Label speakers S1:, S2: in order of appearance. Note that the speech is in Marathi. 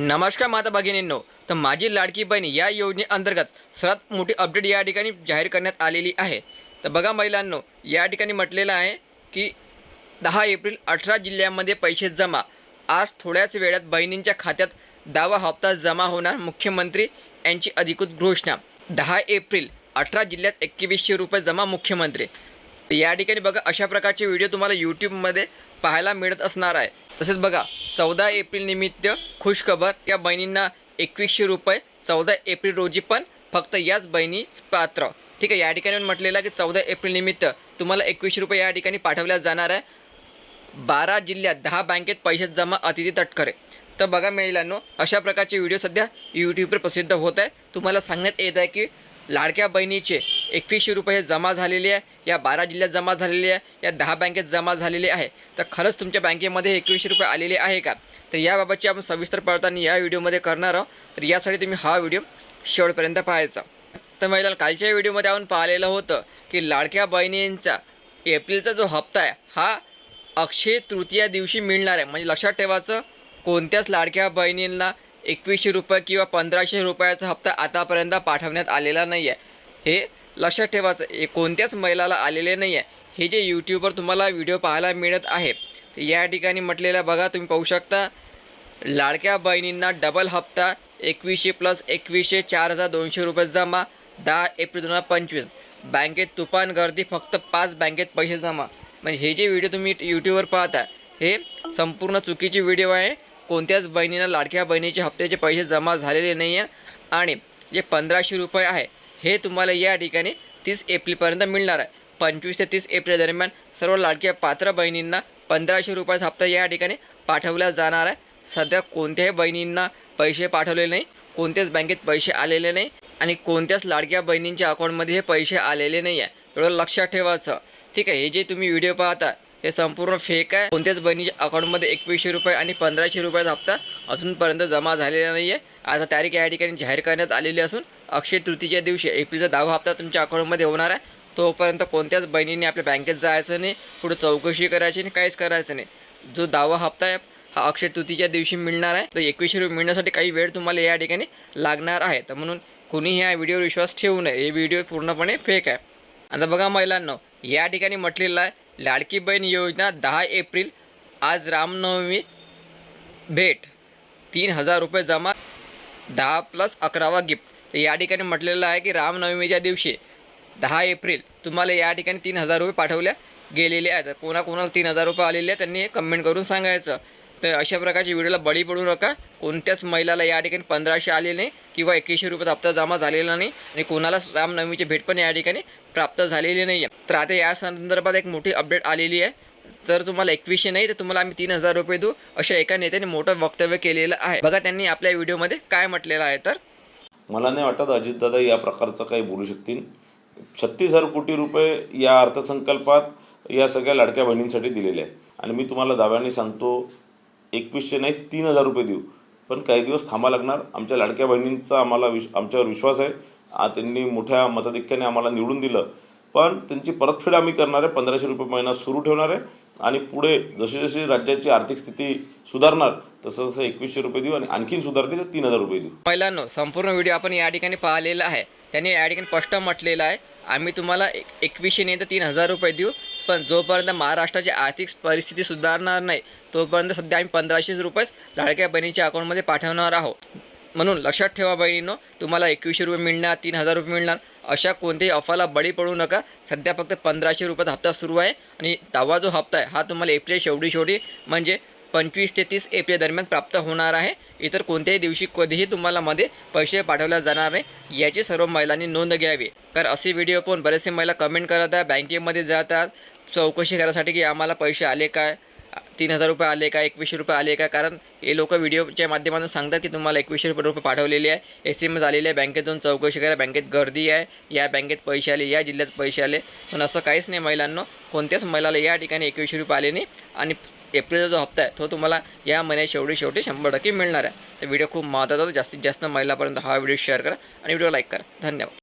S1: नमस्कार माता भगिनींनो. तर माझी लाडकी बहीण या योजनेअंतर्गत सर्वात मोठी अपडेट या ठिकाणी जाहीर करण्यात आलेली आहे. तर बघा महिलांनो या ठिकाणी म्हटलेलं आहे की दहा एप्रिल अठरा जिल्ह्यांमध्ये पैसे जमा. आज थोड्याच वेळात बहिणींच्या खात्यात दहावा हप्ता जमा होणार मुख्यमंत्री यांची अधिकृत घोषणा. दहा एप्रिल अठरा जिल्ह्यात एकवीसशे रुपये जमा मुख्यमंत्री. या ठिकाणी बघा अशा प्रकारचे व्हिडिओ तुम्हाला यूट्यूबमध्ये पाहायला मिळत असणार आहे. तसेच बघा चौदा एप्रिल निमित्त खुशखबर या बहिणींना एकवीसशे रुपये चौदा एप्रिल रोजी पण फक्त याच बहिणीच पात्र. ठीक आहे या ठिकाणी म्हटलेलं की चौदा एप्रिल निमित्त तुम्हाला एकवीसशे रुपये या ठिकाणी पाठवल्या जाणार आहे. बारा जिल्ह्यात दहा बँकेत पैसे जमा अतिथी तटकरे. तर बघा महिलांनो अशा प्रकारचे व्हिडिओ सध्या यूट्यूबवर प्रसिद्ध होत आहे. तुम्हाला सांगण्यात येत आहे की लाडक्या बहिणीचे एकवीसशे रुपये जमा झालेले आहे. या बारा जिल्ह्यात जमा झालेले आहे. या दहा बँकेत जमा झालेले आहे. तर खरंच तुमच्या बँकेमध्ये एकवीसशे रुपये आलेले आहे का? तर याबाबतची आपण सविस्तर पडताना या व्हिडिओमध्ये करणार आहोत. तर यासाठी तुम्ही हा व्हिडिओ शेवटपर्यंत पाहायचा. तर महिला कालच्या व्हिडिओमध्ये आपण पाहिलेलं होतं की लाडक्या बहिणींचा एप्रिलचा जो हप्ता आहे हा अक्षय तृतीया दिवशी मिळणार आहे. म्हणजे लक्षात ठेवायचं कोणत्याच लाडक्या बहिणींना एकवीसशे रुपये किंवा पंधराशे रुपयाचा हप्ता आतापर्यंत पाठवण्यात आलेला नाही आहे हे लक्षात ठेवायचं हे कोणत्याच महिलाला आलेले नाही आहे हे जे यूट्यूबवर तुम्हाला व्हिडिओ पाहायला मिळत आहे तर या ठिकाणी म्हटलेलं बघा तुम्ही पाहू शकता. लाडक्या बहिणींना डबल हप्ता एकवीसशे प्लस एकवीसशे चार हजार दोनशे रुपये जमा दहा एप्रिल दोन हजार पंचवीस. बँकेत तुफान गर्दी फक्त पाच बँकेत पैसे जमा. म्हणजे हे जे व्हिडिओ तुम्ही यूट्यूबवर पाहता हे संपूर्ण चुकीचे व्हिडिओ आहे. कोणत्याच बहिणीला लाडक्या बहिणीचे हप्त्याचे पैसे जमा झालेले नाही आहे आणि जे पंधराशे रुपये आहे हे तुम्हाला या ठिकाणी तीस एप्रिलपर्यंत मिळणार आहे. पंचवीस ते तीस एप्रिल दरम्यान सर्व लाडक्या पात्र बहिणींना पंधराशे रुपयाचा हप्ता या ठिकाणी पाठवला जाणार आहे. सध्या कोणत्याही बहिणींना पैसे पाठवले नाही कोणत्याच बँकेत पैसे आलेले नाही आणि कोणत्याच लाडक्या बहिणींच्या अकाउंटमध्ये हे पैसे आलेले नाही आहे एवढं लक्षात ठेवायचं. ठीक आहे हे जे तुम्ही व्हिडिओ पाहता हे संपूर्ण फेक आहे. कोणत्याच बहिणीच्या अकाउंटमध्ये एकवीसशे रुपये आणि पंधराशे रुपयाचा हप्ता अजूनपर्यंत जमा झालेला नाही आहे आता तारीख या ठिकाणी जाहीर करण्यात आलेली असून अक्षय तृतीच्या दिवशी एप्रिलचा दहावा हप्ता तुमच्या अकाउंटमध्ये होणार आहे. तोपर्यंत कोणत्याच बहिणीने आपल्या बँकेत जायचं नाही पुढे चौकशी करायची नाही काहीच करायचं नाही. जो दहावा हप्ता आहे हा अक्षय तृतीच्या दिवशी मिळणार आहे. तर एकवीसशे रुपये मिळण्यासाठी काही वेळ तुम्हाला या ठिकाणी लागणार आहे. तर म्हणून कुणीही या व्हिडिओवर विश्वास ठेवू नये. हे व्हिडिओ पूर्णपणे फेक आहे. आता बघा महिलांना या ठिकाणी म्हटलेलं आहे लाडकी बहीण योजना दहा एप्रिल आज रामनवमी भेट तीन हजार रुपये जमा दहा प्लस अकरावा गिफ्ट या ठिकाणी म्हटलेलं आहे की रामनवमीच्या दिवशी दहा एप्रिल तुम्हाला या ठिकाणी तीन हजार रुपये पाठवल्या गेलेले आहेत. कोणाकोणाला तीन हजार रुपये आलेले आहेत त्यांनी कमेंट करून सांगायचं. तर अशा प्रकारच्या व्हिडिओला बळी पडू नका. कोणत्याच महिलाला या ठिकाणी पंधराशे आले नाही किंवा एकवीसशे रुपयाचा हप्ता जमा झालेला नाही. आणि कोणालाच रामनवमीची भेट पण या ठिकाणी प्राप्त झालेली नाही आहे तर आता या संदर्भात एक मोठी अपडेट आलेली आहे. तर तुम्हाला एकवीसशे नाही तर तुम्हाला आम्ही तीन हजार रुपये देऊ अशा एका नेत्याने मोठं वक्तव्य केलेलं आहे. बघा त्यांनी आपल्या व्हिडिओमध्ये काय म्हटलेलं आहे तर.
S2: मला नाही वाटत अजितदादा या प्रकारचं काही बोलू शकतील. छत्तीस हजार कोटी रुपये या अर्थसंकल्पात या सगळ्या लाडक्या बहिणींसाठी दिलेले आहे. आणि मी तुम्हाला दाव्याने सांगतो एकवीसशे नाही तीन हजार रुपये देऊ. पण काही दिवस थांबा लागणार. आमच्या लाडक्या बहिणींचा आम्हाला विश आमच्यावर विश्वास आहे. त्यांनी मोठ्या मताधिक्याने आम्हाला निवडून दिलं. पण त्यांची परतफेड आम्ही करणार आहे पंधराशे रुपये महिना सुरू ठेवणार आहे आणि पुढे जशी जशी राज्याची आर्थिक स्थिती सुधारणार तसं तसं एकवीसशे रुपये देऊ आणि आणखीन सुधारली तर तीन हजार रुपये देऊ.
S1: पहिल्यानं संपूर्ण व्हिडिओ आपण या ठिकाणी पाहिलेला आहे. त्यांनी या ठिकाणी स्पष्ट म्हटलेलं आहे आम्ही तुम्हाला एक एकवीसशे नाही तर तीन हजार रुपये देऊ पण जोपर्यंत महाराष्ट्राची आर्थिक परिस्थिती सुधारणार नाही तोपर्यंत सध्या आम्ही पंधराशेच रुपयेच लाडक्या बहिणीच्या अकाउंटमध्ये पाठवणार आहोत. म्हणून लक्षात ठेवा बहिणींनो तुम्हाला एकवीसशे रुपये मिळणार तीन हजार रुपये मिळणार. अशा कोणत्याही अफवाला बळी पडू नका. सध्या फक्त पंधराशे रुपयाचा हप्ता सुरू आहे आणि दहावा जो हप्ता आहे हा तुम्हाला एप्रिल शेवटी शेवटी म्हणजे पंचवीस ते तीस एप्रिल दरम्यान प्राप्त होणार आहे. इतर कोणत्याही दिवशी कधीही तुम्हाला मध्ये पैसे पाठवले जाणार नाही. याची सर्व महिलांनी नोंद घ्यावी. कारण असे व्हिडिओ पाहून बरेचसे महिला कमेंट करत आहे बँकेमध्ये जातात. चौकशी करायसाठी की आम्हाला पैसे आले काय? तीन हजार रुपये आले का एकवीसशे रुपये आले का? कारण हे लोक व्हिडिओच्या माध्यमातून सांगतात की तुम्हाला एकवीसशे रुपये रुपये पाठवलेले आहे. एस एम एस आलेले आहे बँकेत जाऊन चौकशी करा बँकेत गर्दी आहे या बँकेत पैसे आले या जिल्ह्यात पैसे आले. पण असं काहीच नाही महिलांनो कोणत्याच महिलाला या ठिकाणी एकवीसशे रुपये आले नाही. आणि एप्रिलचा जो हप्ता आहे तो तुम्हाला या महिन्यात शेवटी शेवटी शंभर टक्के मिळणार आहे. तर व्हिडिओ खूप महत्त्वाचा जास्तीत जास्त महिलापर्यंत हा व्हिडिओ शेअर करा आणि व्हिडिओ लाईक करा. धन्यवाद.